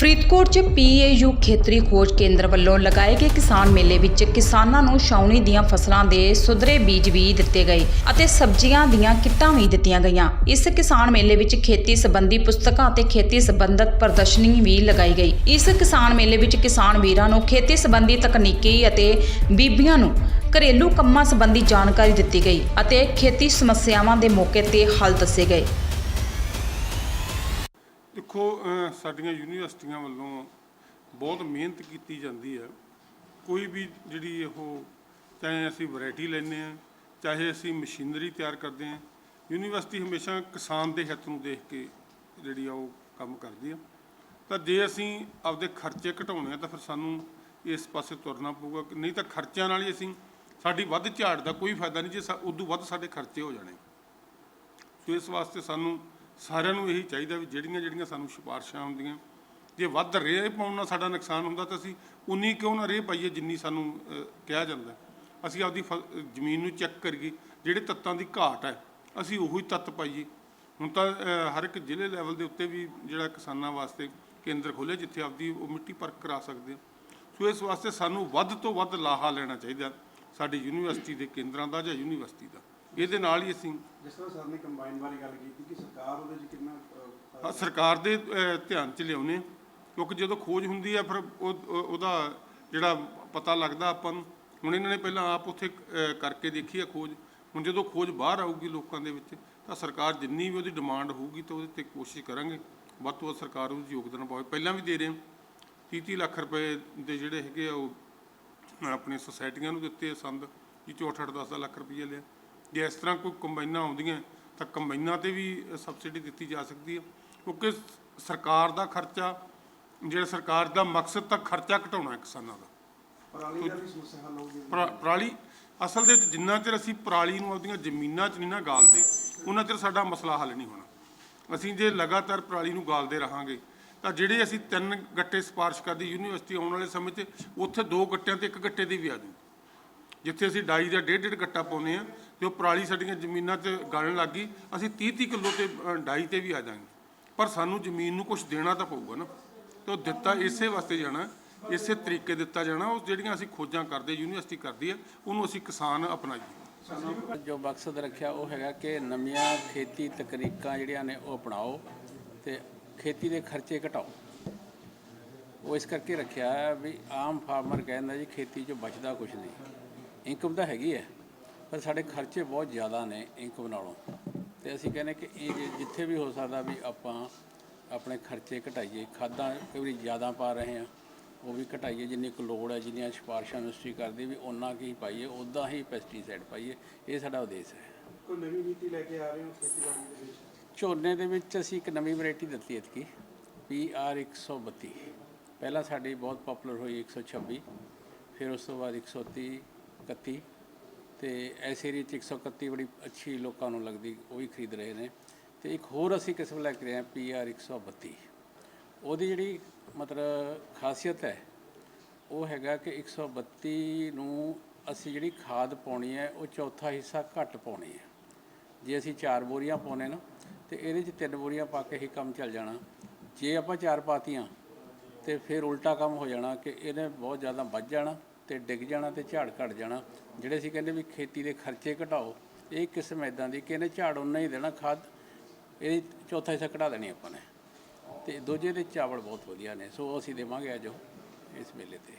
ਫਰੀਦਕੋਟ 'ਚ ਪੀਏਯੂ ਖੇਤਰੀ ਖੋਜ ਕੇਂਦਰ ਵੱਲੋਂ ਲਗਾਏ ਗਏ ਕਿਸਾਨ ਮੇਲੇ ਵਿੱਚ ਕਿਸਾਨਾਂ ਨੂੰ ਛਾਉਣੀ ਦੀਆਂ ਫਸਲਾਂ ਦੇ ਸੁਧਰੇ ਬੀਜ ਵੀ ਦਿੱਤੇ ਗਏ ਅਤੇ ਸਬਜ਼ੀਆਂ ਦੀਆਂ ਕਿੱਟਾਂ ਵੀ ਦਿੱਤੀਆਂ ਗਈਆਂ। ਇਸ ਕਿਸਾਨ ਮੇਲੇ ਵਿੱਚ ਖੇਤੀ ਸੰਬੰਧੀ ਪੁਸਤਕਾਂ ਅਤੇ ਖੇਤੀ ਸੰਬੰਧਤ ਪ੍ਰਦਰਸ਼ਨੀ ਵੀ ਲਗਾਈ ਗਈ। ਇਸ ਕਿਸਾਨ ਮੇਲੇ ਵਿੱਚ ਕਿਸਾਨ ਵੀਰਾਂ ਨੂੰ ਖੇਤੀ ਸੰਬੰਧੀ ਤਕਨੀਕੀ ਅਤੇ ਬੀਬੀਆਂ ਨੂੰ ਘਰੇਲੂ ਕੰਮਾਂ ਸੰਬੰਧੀ ਜਾਣਕਾਰੀ ਦਿੱਤੀ ਗਈ ਅਤੇ ਖੇਤੀ ਸਮੱਸਿਆਵਾਂ ਦੇ ਮੌਕੇ ਤੇ ਹੱਲ ਦੱਸੇ ਗਏ। ਦੇਖੋ ਸਾਡੀਆਂ ਯੂਨੀਵਰਸਿਟੀਆਂ ਵੱਲੋਂ ਬਹੁਤ ਮਿਹਨਤ ਕੀਤੀ ਜਾਂਦੀ ਹੈ। ਕੋਈ ਵੀ ਜਿਹੜੀ ਉਹ, ਚਾਹੇ ਅਸੀਂ ਵੈਰਾਈਟੀ ਲੈਂਦੇ ਆ ਚਾਹੇ ਅਸੀਂ ਮਸ਼ੀਨਰੀ ਤਿਆਰ ਕਰਦੇ ਆ ਯੂਨੀਵਰਸਿਟੀ ਹਮੇਸ਼ਾ ਕਿਸਾਨ ਦੇ ਹਿੱਤ ਨੂੰ ਦੇਖ ਕੇ ਜਿਹੜੀ ਆ ਉਹ ਕੰਮ ਕਰਦੀ ਆ। ਤਾਂ ਜੇ ਅਸੀਂ ਆਪਦੇ ਖਰਚੇ ਘਟਾਉਣੇ ਆ, ਤਾਂ ਫਿਰ ਸਾਨੂੰ ਇਸ ਪਾਸੇ ਤੁਰਨਾ ਪਊਗਾ। ਨਹੀਂ ਤਾਂ ਖਰਚਿਆਂ ਨਾਲ ਹੀ ਅਸੀਂ, ਸਾਡੀ ਵੱਧ ਝਾੜ ਦਾ ਕੋਈ ਫਾਇਦਾ ਨਹੀਂ, ਜੇ ਸਾ- ਉਦੋਂ ਵੱਧ ਸਾਡੇ ਖਰਚੇ ਹੋ ਜਾਣੇ। ਸੋ ਇਸ ਵਾਸਤੇ ਸਾਨੂੰ ਸਾਰਿਆਂ ਨੂੰ ਇਹੀ ਚਾਹੀਦਾ ਵੀ ਜਿਹੜੀਆਂ ਜਿਹੜੀਆਂ ਸਾਨੂੰ ਸਿਫਾਰਸ਼ਾਂ ਹੁੰਦੀਆਂ, ਜੇ ਵੱਧ ਰੇਹ ਪਾਉਣ ਨਾਲ ਸਾਡਾ ਨੁਕਸਾਨ ਹੁੰਦਾ ਤਾਂ ਅਸੀਂ ਉਨੀ ਕਿਉਂ ਨਾ ਰੇਹ ਪਾਈਏ ਜਿੰਨੀ ਸਾਨੂੰ ਕਿਹਾ ਜਾਂਦਾ। ਅਸੀਂ ਆਪਦੀ ਫ- ਜ਼ਮੀਨ ਨੂੰ ਚੈੱਕ ਕਰੀਏ, ਜਿਹੜੇ ਤੱਤਾਂ ਦੀ ਘਾਟ ਹੈ, ਅਸੀਂ ਉਹੀ ਤੱਤ ਪਾਈਏ। ਹੁਣ ਤਾਂ ਹਰ ਇੱਕ ਜ਼ਿਲ੍ਹੇ ਲੈਵਲ ਦੇ ਉੱਤੇ ਵੀ ਜਿਹੜਾ ਕਿਸਾਨਾਂ ਵਾਸਤੇ ਕੇਂਦਰ ਖੋਲ੍ਹੇ ਜਿੱਥੇ ਆਪਦੀ ਉਹ ਮਿੱਟੀ ਪਰਖ ਕਰਾ ਸਕਦੇ ਆ। ਸੋ ਇਸ ਵਾਸਤੇ ਸਾਨੂੰ ਵੱਧ ਤੋਂ ਵੱਧ ਲਾਹਾ ਲੈਣਾ ਚਾਹੀਦਾ, ਸਾਡੀ ਯੂਨੀਵਰਸਿਟੀ ਦੇ ਕੇਂਦਰਾਂ ਦਾ ਜਾਂ ਯੂਨੀਵਰਸਿਟੀ ਦਾ। ਇਹਦੇ ਨਾਲ ਹੀ ਅਸੀਂ ਜਿਸ ਤਰ੍ਹਾਂ ਸਰ ਨੇ ਕੰਬਾਈਨ ਬਾਰੇ ਗੱਲ ਕੀਤੀ ਕਿ ਸਰਕਾਰ ਉਹਦੇ 'ਚ ਕਿੰਨਾ ਅਹ, ਹਾਂ ਸਰਕਾਰ ਦੇ ਅਹ, ਧਿਆਨ ਚ ਲਿਆਉਨੇ ਆ, ਕਿਉਂਕਿ ਜਦੋਂ ਖੋਜ ਹੁੰਦੀ ਆ ਫਿਰ ਉਹ ਉਹ- ਉਹਦਾ ਜਿਹੜਾ ਪਤਾ ਲੱਗਦਾ ਆਪਾਂ ਨੂੰ। ਹੁਣ ਇਹਨਾਂ ਨੇ ਪਹਿਲਾਂ ਆਪ ਉੱਥੇ ਅਹ, ਕਰਕੇ ਦੇਖੀ ਆ ਖੋਜ। ਹੁਣ ਜਦੋਂ ਖੋਜ ਬਾਹਰ ਆਊਗੀ ਲੋਕਾਂ ਦੇ ਵਿੱਚ ਤਾਂ ਸਰਕਾਰ ਜਿੰਨੀ ਵੀ ਉਹਦੀ ਡਿਮਾਂਡ ਹੋਊਗੀ ਤਾਂ ਉਹਦੇ ਤੇ ਕੋਸ਼ਿਸ਼ ਕਰਾਂਗੇ। ਵੱਧ ਤੋਂ ਵੱਧ ਸਰਕਾਰ ਉਹਦੇ ਯੋਗਦਾਨ ਪਾਵੇ। ਪਹਿਲਾਂ ਵੀ ਦੇ ਰਹੇ ਹਾਂ। 30 ਲੱਖ ਰੁਪਏ ਦੇ ਜਿਹੜੇ ਹੈਗੇ ਆ ਉਹ ਆਪਣੇ ਸੁਸਾਇਟੀਆਂ ਨੂੰ ਦਿੱਤੇ ਆ ਸੰਦ। ਜੀ ਚੋਂ 8 10 ਲੱਖ ਰੁਪਏ ਲਿਆ। ਜੇ ਇਸ ਤਰ੍ਹਾਂ ਕੋਈ ਕੰਬਾਈਨਾਂ ਆਉਂਦੀਆਂ ਤਾਂ ਕੰਬਾਈਨਾਂ ਤੇ ਵੀ ਸਬਸਿਡੀ ਦਿੱਤੀ ਜਾ ਸਕਦੀ ਹੈ ਕਿਉਂਕਿ ਸਰਕਾਰ ਦਾ ਖਰਚਾ ਜਿਹੜਾ ਸਰਕਾਰ ਦਾ ਮਕਸਦ ਤਾਂ ਖਰਚਾ ਘਟਾਉਣਾ ਹੈ ਕਿਸਾਨਾਂ ਦਾ। ਪਰਾਲੀ ਦਾ ਵੀ ਸਮੱਸਿਆ ਹੱਲ ਹੋਊਗੀ। ਪਰਾ- ਪਰਾਲੀ ਅਸਲ ਦੇ ਵਿੱਚ ਜਿੰਨਾ ਚਿਰ ਅਸੀਂ ਪਰਾਲੀ ਨੂੰ ਆਪਦੀਆਂ ਜ਼ਮੀਨਾਂ 'ਚ ਨਹੀਂ ਨਾ ਗਾਲਦੇ ਉਹਨਾਂ ਚਿਰ ਸਾਡਾ ਮਸਲਾ ਹੱਲ ਨਹੀਂ ਹੋਣਾ। ਅਸੀਂ ਜੇ ਲਗਾਤਾਰ ਪਰਾਲੀ ਨੂੰ ਗਾਲਦੇ ਰਹਾਂਗੇ ਤਾਂ ਜਿਹੜੇ ਅਸੀਂ ਤਿੰਨ ਗੱਟੇ ਸਿਫਾਰਿਸ਼ ਕਰਦੀ ਯੂਨੀਵਰਸਿਟੀ ਆਉਣ ਵਾਲੇ ਸਮੇਂ 'ਚ ਉੱਥੇ ਦੋ ਗੱਟਿਆਂ ਤੇ ਇੱਕ ਗੱਟੇ ਦੀ ਵੀ ਆ ਜੂ ਜਿੱਥੇ ਅਸੀਂ ਡਾਈ ਦਾ ਡੇਢ ਡੇਢ ਗੱਟਾ ਪਾਉਂਦੇ ਆ ਤੇ ਉਹ ਪਰਾਲੀ ਸਾਡੀਆਂ ਜ਼ਮੀਨਾਂ 'ਚ ਗਲਣ ਲੱਗ ਗਈ, ਅਸੀਂ 30 30 ਕਿਲੋ ਤੇ ਡਾਈ ਤੇ ਵੀ ਆ ਜਾਵਾਂਗੇ ਪਰ ਸਾਨੂੰ ਜ਼ਮੀਨ ਨੂੰ ਕੁਝ ਦੇਣਾ ਤਾਂ ਪਊਗਾ ਨਾ। ਤੇ ਉਹ ਦਿੱਤਾ ਇਸੇ ਵਾਸਤੇ ਜਾਣਾ, ਇਸੇ ਤਰੀਕੇ ਦਿੱਤਾ ਜਾਣਾ, ਉਹ ਜਿਹੜੀਆਂ ਅਸੀਂ ਖੋਜਾਂ ਕਰਦੇ, ਯੂਨੀਵਰਸਿਟੀ ਕਰਦੀ ਹੈ ਉਹਨੂੰ ਅਸੀਂ ਕਿਸਾਨ ਅਪਣਾਈਏ। ਜੋ ਮਕਸਦ ਰੱਖਿਆ ਉਹ ਹੈਗਾ ਕਿ ਨਵੀਆਂ ਖੇਤੀ ਤਕਨੀਕਾਂ ਜਿਹੜੀਆਂ ਨੇ ਉਹ ਅਪਣਾਓ ਤੇ ਖੇਤੀ ਦੇ ਖਰਚੇ ਘਟਾਓ। ਉਹ ਇਸ ਕਰਕੇ ਰੱਖਿਆ ਵੀ ਆਮ ਫਾਰਮਰ ਕਹਿੰਦਾ ਜੀ, ਖੇਤੀ 'ਚ ਬਚਦਾ ਕੁਝ ਨਹੀਂ। ਇਨਕਮ ਤਾਂ ਹੈਗੀ ਹੈ ਪਰ ਸਾਡੇ ਖਰਚੇ ਬਹੁਤ ਜ਼ਿਆਦਾ ਨੇ ਇਨਕਮ ਨਾਲੋਂ। ਤੇ ਅਸੀਂ ਕਹਿੰਦੇ ਕਿ ਇਹ ਜਿੱਥੇ ਵੀ ਹੋ ਸਕਦਾ ਵੀ ਆਪਾਂ ਆਪਣੇ ਖਰਚੇ ਘਟਾਈਏ ਖਾਦਾਂ ਕਈ ਵਾਰੀ ਜ਼ਿਆਦਾ ਪਾ ਰਹੇ ਆ ਉਹ ਵੀ ਘਟਾਈਏ ਜਿੰਨੀ ਕੁ ਲੋੜ ਹੈ ਜਿੰਨੀਆਂ ਸਿਫਾਰਸ਼ਾਂ ਯੂਨੀਵਰਸਿਟੀ ਕਰਦੀ ਵੀ ਉਹਨਾਂ ਕੀ ਪਾਈਏ ਉੱਦਾਂ ਹੀ ਪੈਸਟੀਸਾਈਡ ਪਾਈਏ ਇਹ ਸਾਡਾ ਉਦੇਸ਼ ਹੈ। ਕੋਈ ਨਵੀਂ ਨੀਤੀ ਲੈ ਕੇ ਆ ਰਹੇ ਹੋ ਖੇਤੀਬਾੜੀ ਦੇ ਵਿੱਚ? ਝੋਨੇ ਦੇ ਵਿੱਚ ਅਸੀਂ ਇੱਕ ਨਵੀਂ ਵੈਰਾਈਟੀ ਦਿੱਤੀ ਇਤਕੀ PR 132 ਪਹਿਲਾਂ ਸਾਡੀ ਬਹੁਤ ਪਪੂਲਰ ਹੋਈ 126 ਫਿਰ ਉਸ ਤੋਂ ਬਾਅਦ 130 31 ਤੇ ਇਸ ਏਰੀਏ 'ਚ 131 ਬੜੀ ਅੱਛੀ ਲੋਕਾਂ ਨੂੰ ਲੱਗਦੀ, ਉਹ ਵੀ ਖਰੀਦ ਰਹੇ ਨੇ। ਤੇ ਇੱਕ ਹੋਰ ਅਸੀਂ ਕਿਸਮ ਲੈ ਕੇ ਆਏ ਹਾਂ PR 132 ਉਹਦੀ ਜਿਹੜੀ ਮਤਲਬ ਖਾਸੀਅਤ ਹੈ, ਉਹ ਹੈਗਾ ਕਿ 132 ਨੂੰ ਅਸੀਂ ਜਿਹੜੀ ਖਾਦ ਪਾਉਣੀ ਹੈ, ਉਹ ਚੌਥਾ ਹਿੱਸਾ ਘੱਟ ਪਾਉਣੀ ਹੈ। ਜੇ ਅਸੀਂ ਚਾਰ ਬੋਰੀਆਂ ਪਾਉਨੇ ਨਾ, ਤੇ ਇਹਦੇ 'ਚ ਤਿੰਨ ਬੋਰੀਆਂ ਪਾ ਕੇ ਹੀ ਕੰਮ ਚੱਲ ਜਾਣਾ। ਜੇ ਆਪਾਂ ਚਾਰ ਪਾਤੀਆਂ, ਤੇ ਫਿਰ ਉਲਟਾ ਕੰਮ ਹੋ ਜਾਣਾ ਕਿ ਇਹਨੇ ਬਹੁਤ ਜ਼ਿਆਦਾ ਵੱਧ ਜਾਣਾ। ਤੇ ਡਿੱਗ ਜਾਣਾ ਤੇ ਝਾੜ ਘਟ ਜਾਣਾ, ਜਿਹੜੇ ਅਸੀਂ ਕਹਿੰਦੇ ਵੀ ਖੇਤੀ ਦੇ ਖਰਚੇ ਘਟਾਓ, ਇਹ ਕਿਸਮ ਇਦਾਂ ਦੀ ਕਿ ਇਹਨੇ ਝਾੜ ਉਨਾ ਹੀ ਦੇਣਾ ਖਾਦ, ਇਹ ਚੌਥਾ ਹਿੱਸਾ ਘਟਾ ਦੇਣੀ ਆਪਾਂ ਨੇ। ਤੇ ਦੂਜੇ ਦੇ ਚਾਵਲ ਬਹੁਤ ਵਧੀਆ ਨੇ, ਸੋ ਅਸੀਂ ਦੇਵਾਂਗੇ ਅੱਜ ਉਹ ਇਸ ਮੇਲੇ ਤੇ।